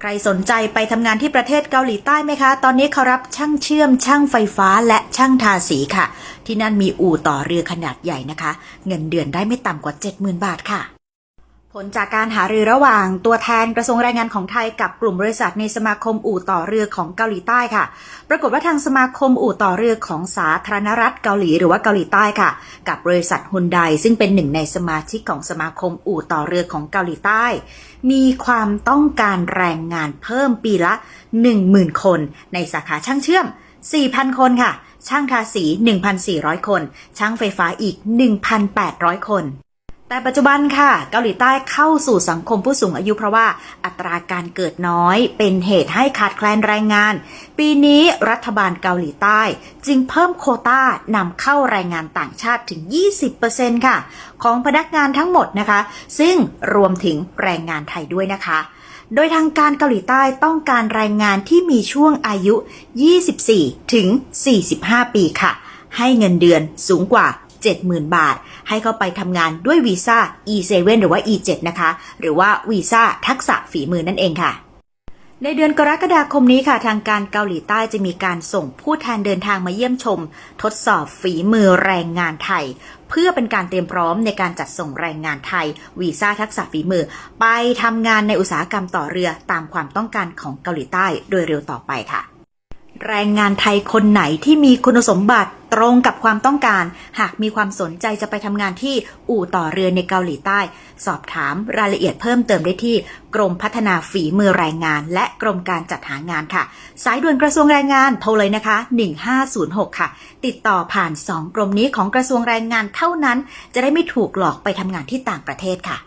ใครสนใจไปทำงานที่ประเทศเกาหลีใต้ไหมคะ ตอนนี้เขารับช่างเชื่อม ช่างไฟฟ้าและช่างทาสีค่ะ ที่นั่นมีอู่ต่อเรือขนาดใหญ่นะคะ เงินเดือนได้ไม่ต่ำกว่า 70,000 บาทค่ะ ผลจากการหารือระหว่างตัวแทนกระทรวงแรงงานของไทยกับกลุ่มบริษัทในสมาคมอู่ต่อเรือของเกาหลีใต้ค่ะ ปรากฏว่าทางสมาคมอู่ต่อเรือของสาธารณรัฐเกาหลีหรือว่าเกาหลีใต้ค่ะ กับบริษัทฮุนไดซึ่งเป็นหนึ่งในสมาชิกของสมาคมอู่ต่อเรือของเกาหลีใต้ มีความต้องการแรงงานเพิ่มปีละ 10,000 คน ในสาขาช่างเชื่อม 4,000 คนค่ะ ช่างทาสี 1,400 คน ช่างไฟฟ้าอีก 1,800 คน แต่ปัจจุบันค่ะ เกาหลีใต้เข้าสู่สังคมผู้สูงอายุเพราะว่าอัตราการเกิดน้อยเป็นเหตุให้ขาดแคลนแรงงาน ปีนี้รัฐบาลเกาหลีใต้ จึงเพิ่มโคต้านำเข้าแรงงานต่างชาติถึง 20%ค่ะ ของพนักงานทั้งหมดนะคะ ซึ่งรวมถึงแรงงานไทยด้วยนะคะโดยทางการเกาหลีใต้ต้องการแรงงานที่มีช่วงอายุ 24 ถึง 45 ปีค่ะ ให้เงินเดือนสูงกว่า 70,000 บาท ให้เข้าไปทำงานด้วยวีซ่า E7 หรือว่า E7 นะคะ หรือว่าวีซ่าทักษะฝีมือนั่นเองค่ะในเดือนกรกฎาคมนี้ค่ะ ทางการเกาหลีใต้จะมีการส่งผู้แทนเดินทางมาเยี่ยมชม ทดสอบฝีมือแรงงานไทย เพื่อเป็นการเตรียมพร้อมในการจัดส่งแรงงานไทย วีซ่าทักษะฝีมือ ไปทำงานในอุตสาหกรรมต่อเรือตามความต้องการของเกาหลีใต้โดยเร็วต่อไปค่ะ แรงงานไทยคนไหนที่มีคุณสมบัติ ตรงกับความต้องการ หากมีความสนใจจะไปทำงานที่อู่ต่อเรือในเกาหลีใต้ สอบถามรายละเอียดเพิ่มเติมได้ที่กรมพัฒนาฝีมือแรงงาน และกรมการจัดหางานค่ะ สายด่วนกระทรวงแรงงานโทรเลยนะคะ 1506 ค่ะ ติดต่อผ่าน 2 กรมนี้ของกระทรวงแรงงานเท่านั้น จะได้ไม่ถูกหลอกไปทำงานที่ต่างประเทศค่ะ